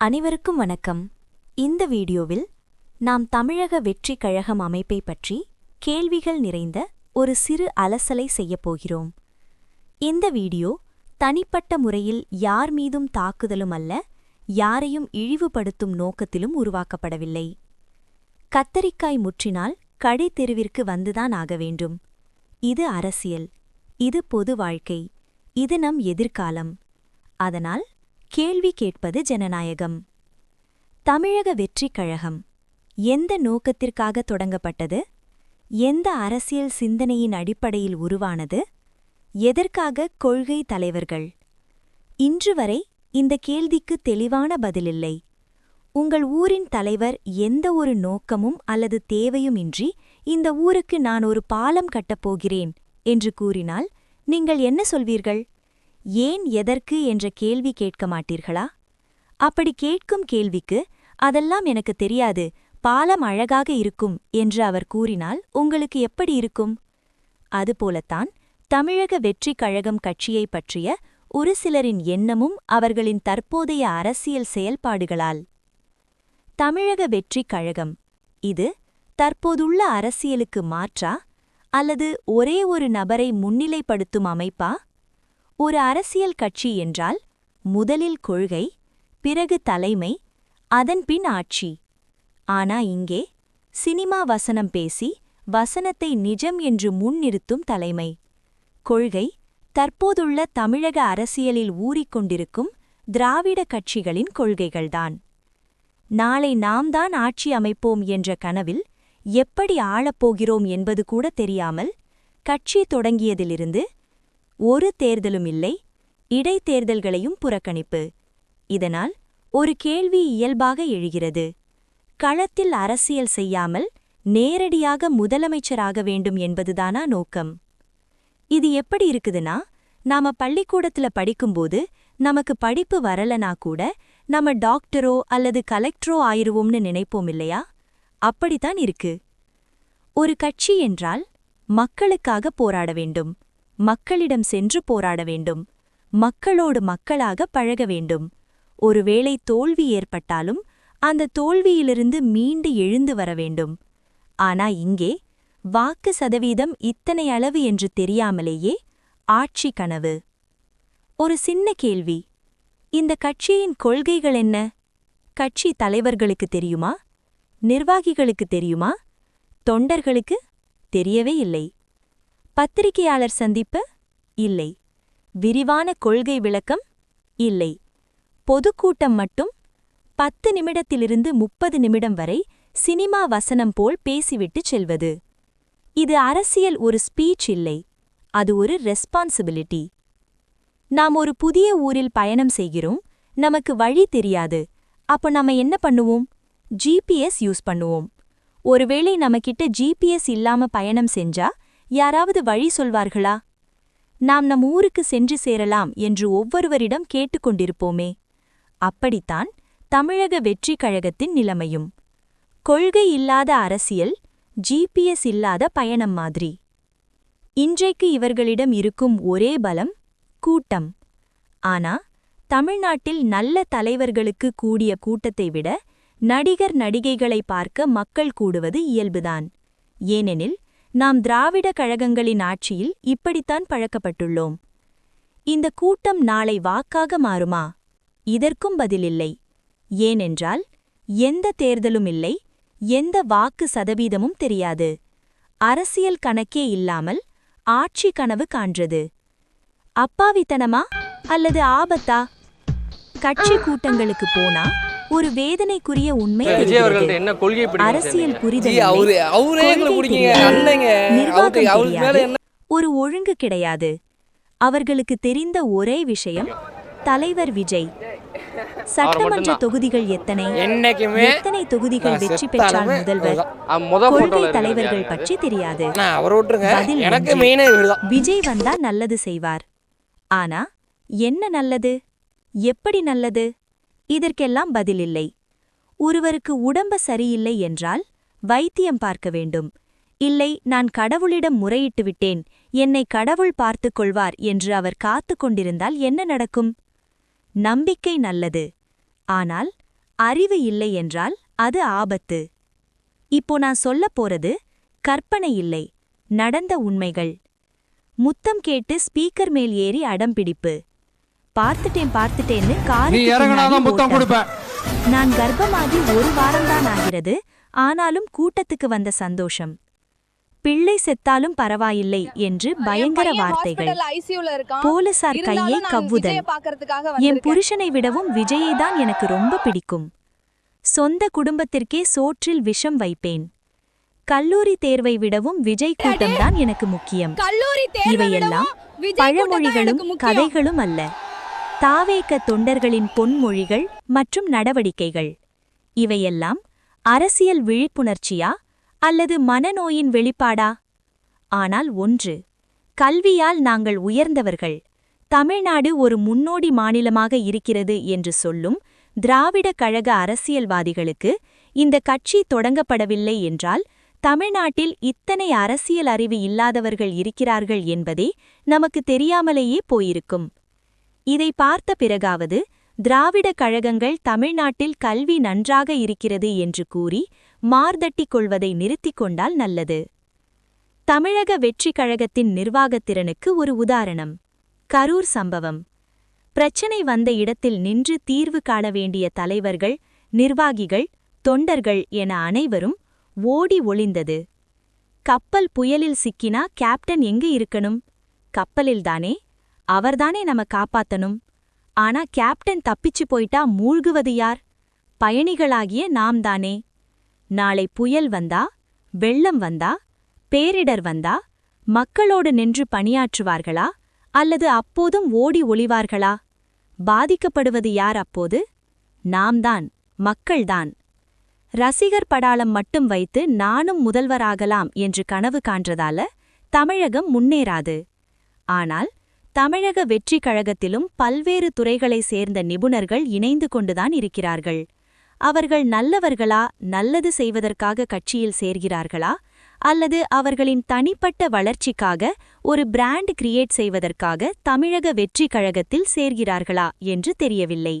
அனைவருக்கும் வணக்கம். இந்த வீடியோவில் நாம் தமிழக வெற்றி கழகம் அமைப்பை பற்றி கேள்விகள் நிறைந்த ஒரு சிறு அலசலை செய்யப் போகிறோம். இந்த வீடியோ தனிப்பட்ட முறையில் யார் மீதும் தாக்குதலும் அல்ல யாரையும் இழிவுபடுத்தும் நோக்கத்திலும் உருவாக்கப்படவில்லை. கத்தரிக்காய் முற்றினால் கடை தெருவிற்கு வந்துதான் ஆக வேண்டும். இது அரசியல் இது பொது வாழ்க்கை இது நம் எதிர்காலம். அதனால் கேள்வி கேட்பது ஜனநாயகம். தமிழக வெற்றிக் கழகம் எந்த நோக்கத்திற்காக தொடங்கப்பட்டது? எந்த அரசியல் சிந்தனையின் அடிப்படையில் உருவானது? எதற்காக கொள்கை தலைவர்கள்? இன்று வரை இந்த கேள்விக்கு தெளிவான பதிலில்லை. உங்கள் ஊரின் தலைவர் எந்த ஒரு நோக்கமும் அல்லது தேவையும் இன்றி இந்த ஊருக்கு நான் ஒரு பாலம் கட்டப் போகிறேன் என்று கூறினால் நீங்கள் என்ன சொல்வீர்கள்? ஏன் எதற்கு என்ற கேள்வி கேட்க மாட்டீர்களா? அப்படி கேட்கும் கேள்விக்கு அதெல்லாம் எனக்கு தெரியாது பாலம் அழகாக இருக்கும் என்று அவர் கூறினால் உங்களுக்கு எப்படி இருக்கும்? அதுபோலத்தான் தமிழக வெற்றிக் கழகம் கட்சியைப் பற்றிய ஒரு சிலரின் எண்ணமும் அவர்களின் தற்போதைய அரசியல் செயல்பாடுகளால். தமிழக வெற்றிக் கழகம் இது தற்போதுள்ள அரசியலுக்கு மாற்றா அல்லது ஒரே ஒரு நபரை முன்னிலைப்படுத்தும் அமைப்பா? ஒரு அரசியல் கட்சி என்றால் முதலில் கொள்கை பிறகு தலைமை அதன்பின் ஆட்சி. ஆனா இங்கே சினிமா வசனம் பேசி வசனத்தை நிஜம் என்று முன்னிறுத்தும் தலைமை. கொள்கை தற்போதுள்ள தமிழக அரசியலில் ஊறிக்கொண்டிருக்கும் திராவிட கட்சிகளின் கொள்கைகள்தான். நாளை நாம் தான் ஆட்சி அமைப்போம் என்ற கனவில் எப்படி ஆளப்போகிறோம் என்பது கூட தெரியாமல் கட்சி தொடங்கியதிலிருந்து ஒரு தேர்தலும் இல்லை இடைத்தேர்தல்களையும் புறக்கணிப்பு. இதனால் ஒரு கேள்வி இயல்பாக எழுகிறது. களத்தில் அரசியல் செய்யாமல் நேரடியாக முதலமைச்சராக வேண்டும் என்பதுதானா நோக்கம்? இது எப்படி இருக்குதுன்னா நாம பள்ளிக்கூடத்துல படிக்கும்போது நமக்கு படிப்பு வரலனா கூட நம்ம டாக்டரோ அல்லது கலெக்டரோ ஆயிருவோம்னு நினைப்போம் இல்லையா? அப்படித்தான் இருக்கு. ஒரு கட்சி என்றால் மக்களுக்காக போராட வேண்டும். மக்களிடம் சென்று போராட வேண்டும். மக்களோடு மக்களாக பழக வேண்டும். ஒருவேளை தோல்வி ஏற்பட்டாலும் அந்த தோல்வியிலிருந்து மீண்டு எழுந்து வர வேண்டும். ஆனா இங்கே வாக்கு சதவீதம் இத்தனை அளவு என்று தெரியாமலேயே ஆட்சி கனவு. ஒரு சின்ன கேள்வி. இந்த கட்சியின் கொள்கைகள் என்ன? கட்சி தலைவர்களுக்கு தெரியுமா? நிர்வாகிகளுக்கு தெரியுமா? தொண்டர்களுக்கு தெரியவே இல்லை. பத்திரிகையாளர் சந்திப்பு? இல்லை. விரிவான கொள்கை விளக்கம்? இல்லை. பொதுக்கூட்டம் மட்டும்? பத்து நிமிடத்திலிருந்து முப்பது நிமிடம் வரை சினிமா வசனம் போல் பேசிவிட்டு செல்வது. இது அரசியல் ஒரு ஸ்பீச் இல்லை. அது ஒரு ரெஸ்பான்சிபிலிட்டி. நாம் ஒரு புதிய ஊரில் பயணம் செய்கிறோம். நமக்கு வழி தெரியாது. அப்ப நாம என்ன பண்ணுவோம்? ஜிபிஎஸ் யூஸ் பண்ணுவோம். ஒருவேளை நமக்கிட்ட ஜிபிஎஸ் இல்லாம பயணம் செஞ்சா யாராவது வழி சொல்வார்களா? நாம் நம் ஊருக்கு சென்று சேரலாம் என்று ஒவ்வொருவரிடம் கேட்டுக்கொண்டிருப்போமே அப்படித்தான் தமிழக வெற்றிக் கழகத்தின் நிலைமையும். கொள்கை இல்லாத அரசியல் ஜிபிஎஸ் இல்லாத பயணம் மாதிரி. இன்றைக்கு இவர்களிடம் இருக்கும் ஒரே பலம் கூட்டம். ஆனா தமிழ்நாட்டில் நல்ல தலைவர்களுக்கு கூடிய கூட்டத்தை விட நடிகர் நடிகைகளை பார்க்க மக்கள் கூடுவது இயல்புதான். ஏனெனில் நாம் திராவிட கழகங்களின் ஆட்சியில் இப்படித்தான் பழக்கப்பட்டுள்ளோம். இந்த கூட்டம் நாளை வாக்காக மாறுமா? இதற்கும் பதிலில்லை. ஏனென்றால் எந்த தேர்தலும் இல்லை எந்த வாக்கு சதவீதமும் தெரியாது. அரசியல் கணக்கே இல்லாமல் ஆட்சி கனவு காண்றது. அப்பாவித்தனமா அல்லது ஆபத்தா? கட்சி கூட்டங்களுக்கு போனா ஒரு வேதனைக்குரிய உண்மை அரசியல் புரிதல் ஒரு ஒழுங்கு கிடையாது. அவர்களுக்கு தெரிந்த ஒரே விஷயம் தலைவர் விஜய். சட்டமன்ற. தொகுதிகள் எத்தனை? என்னைக்குமே எத்தனை தொகுதிகள் வெற்றி பெற்றால் முதல்வர்? கொள்கை போட்டோல தலைவர்கள் பற்றி தெரியாது. விஜய் வந்தா நல்லது செய்வார். ஆனா என்ன நல்லது? எப்படி நல்லது? இதற்கெல்லாம் பதிலில்லை. ஒருவருக்கு உடம்ப சரியில்லை என்றால் வைத்தியம் பார்க்க வேண்டும். இல்லை நான் கடவுளிடம் முறையிட்டு விட்டேன் என்னை கடவுள் பார்த்துக் கொள்வார் என்று அவர் காத்துக் கொண்டிருந்தால் என்ன நடக்கும்? நம்பிக்கை நல்லது. ஆனால் அறிவு இல்லை என்றால் அது ஆபத்து. இப்போ நான் சொல்லப் போறது கற்பனை இல்லை நடந்த உண்மைகள். முத்தம் கேட்டு ஸ்பீக்கர் மேல் ஏறி அடம்பிடிப்பு பார்த்துட்டேன் பார்த்துட்டேன்னு. கொடுப்பேன். நான் கர்ப்பமாகி ஒரு வாரம்தான் ஆகிறது. ஆனாலும் கூட்டத்துக்கு வந்த சந்தோஷம். பிள்ளை செத்தாலும் பரவாயில்லை என்று பயங்கர வார்த்தைகள். போலீசார் கையை கவ்வுதல். என் புருஷனை விடவும் விஜயை தான் எனக்கு ரொம்ப பிடிக்கும். சொந்த குடும்பத்திற்கே சோற்றில் விஷம் வைப்பேன். கல்லூரி தேர்வை விடவும் விஜய் கூட்டம்தான் எனக்கு முக்கியம். கல்லூரி இவையெல்லாம் பழமொழிகளும் கதைகளும் அல்ல. தாவேக்க தொண்டர்களின் பொன்மொழிகள் மற்றும் நடவடிக்கைகள். இவையெல்லாம் அரசியல் விழிப்புணர்ச்சியா அல்லது மனநோயின் வெளிப்பாடா? ஆனால் ஒன்று கல்வியால் நாங்கள் உயர்ந்தவர்கள். தமிழ்நாடு ஒரு முன்னோடி மாநிலமாக இருக்கிறது என்று சொல்லும் திராவிட கழக அரசியல்வாதிகளுக்கு இந்த கட்சி தொடங்கப்படவில்லை என்றால் தமிழ்நாட்டில் இத்தனை அரசியல் அறிவு இல்லாதவர்கள் இருக்கிறார்கள் என்பதே நமக்கு தெரியாமலேயே போயிருக்கும். இதை பார்த்த பிறகாவது திராவிட கழகங்கள் தமிழ்நாட்டில் கல்வி நன்றாக இருக்கிறது என்று கூறி மார்தட்டிக் கொள்வதை நிறுத்திக் கொண்டால் நல்லது. தமிழக வெற்றிக் கழகத்தின் நிர்வாகத்திறனுக்கு ஒரு உதாரணம். கரூர் சம்பவம். பிரச்சனை வந்த இடத்தில் நின்று தீர்வு காண வேண்டிய தலைவர்கள் நிர்வாகிகள் தொண்டர்கள் என அனைவரும் ஓடி ஒளிந்தது. கப்பல் புயலில் சிக்கினா கேப்டன் எங்கு இருக்கணும்? கப்பலில்தானே? அவர்தானே நம்ம காப்பாத்தணும்? ஆனா கேப்டன் தப்பிச்சு போயிட்டா மூழ்குவது யார்? பயணிகளாகிய நாம் தானே நாளை புயல் வந்தா வெள்ளம் வந்தா பேரிடர் வந்தா மக்களோடு நின்று பணியாற்றுவார்களா? அல்லது அப்போதும் ஓடி ஒளிவார்களா? பாதிக்கப்படுவது யார் அப்போது? நாம்தான் மக்கள்தான். ரசிகர் படாலம் மட்டும் வைத்து நானும் முதல்வராகலாம் என்று கனவு காண்றதால தமிழகம் முன்னேறாது. ஆனால் தமிழக வெற்றி கழகத்திலும் பல்வேறு துறைகளை சேர்ந்த நிபுணர்கள் இணைந்து கொண்டுதான் இருக்கிறார்கள். அவர்கள் நல்லவர்களா நல்லது செய்வதற்காக கட்சியில் சேர்கிறார்களா அல்லது அவர்களின் தனிப்பட்ட வளர்ச்சிக்காக ஒரு பிராண்ட் கிரியேட் செய்வதற்காக தமிழக வெற்றி கழகத்தில் சேர்கிறார்களா என்று தெரியவில்லை.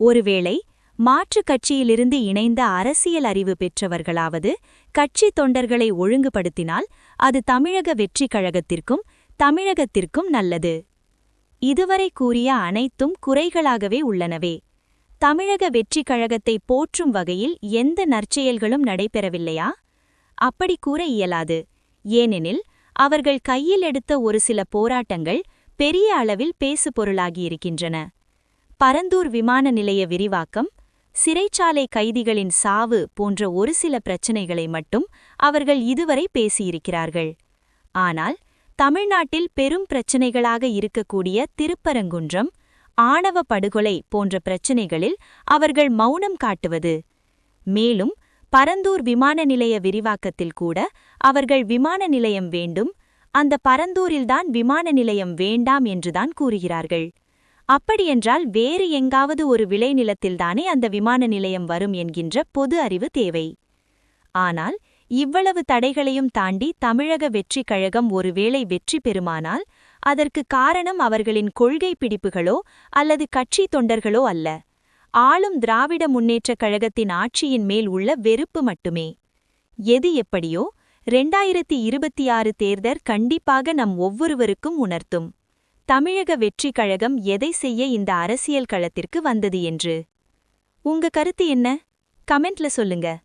ஒருவேளை மாற்றுக் கட்சியிலிருந்து இணைந்த அரசியல் அறிவு பெற்றவர்களாவது கட்சி தொண்டர்களை ஒழுங்குபடுத்தினால் அது தமிழக வெற்றிக் கழகத்திற்கும் தமிழகத்திற்கும் நல்லது. இதுவரை கூறிய அனைத்தும் குறைகளாகவே உள்ளனவே. தமிழக வெற்றிக் கழகத்தை போற்றும் வகையில் எந்த நற்செயல்களும் நடைபெறவில்லையா? அப்படி கூற இயலாது. ஏனெனில் அவர்கள் கையில் எடுத்த ஒரு சில போராட்டங்கள் பெரிய அளவில் பேசுபொருளாகியிருக்கின்றன. பரந்தூர் விமான நிலைய விரிவாக்கம் சிறைச்சாலை கைதிகளின் சாவு போன்ற ஒரு சில பிரச்சினைகளை மட்டும் அவர்கள் இதுவரை பேசியிருக்கிறார்கள். ஆனால் தமிழ்நாட்டில் பெரும் பிரச்சினைகளாக இருக்கக்கூடிய திருப்பரங்குன்றம் ஆணவ படுகொலை போன்ற பிரச்சினைகளில் அவர்கள் மௌனம் காட்டுவது. மேலும் பரந்தூர் விமான நிலைய விரிவாக்கத்தில் கூட அவர்கள் விமான நிலையம் வேண்டும் அந்த பரந்தூரில்தான் விமான நிலையம் வேண்டாம் என்றுதான் கூறுகிறார்கள். அப்படியென்றால் வேறு எங்காவது ஒரு விளைநிலத்தில்தானே அந்த விமான நிலையம் வரும் என்கின்ற பொது அறிவு தேவை. ஆனால் இவ்வளவு தடைகளையும் தாண்டி தமிழக வெற்றிக் கழகம் ஒருவேளை வெற்றி பெறுமானால் அதற்கு காரணம் அவர்களின் கொள்கை பிடிப்புகளோ அல்லது கட்சி தொண்டர்களோ அல்ல. ஆளும் திராவிட முன்னேற்றக் கழகத்தின் ஆட்சியின் மேல் உள்ள வெறுப்பு மட்டுமே. எது எப்படியோ ரெண்டாயிரத்தி இருபத்தி ஆறு தேர்தல் கண்டிப்பாக நம் ஒவ்வொருவருக்கும் உணர்த்தும். தமிழக வெற்றிக் கழகம் எதை செய்ய இந்த அரசியல் களத்திற்கு வந்தது என்று. உங்க கருத்து என்ன? கமெண்ட்ல சொல்லுங்க.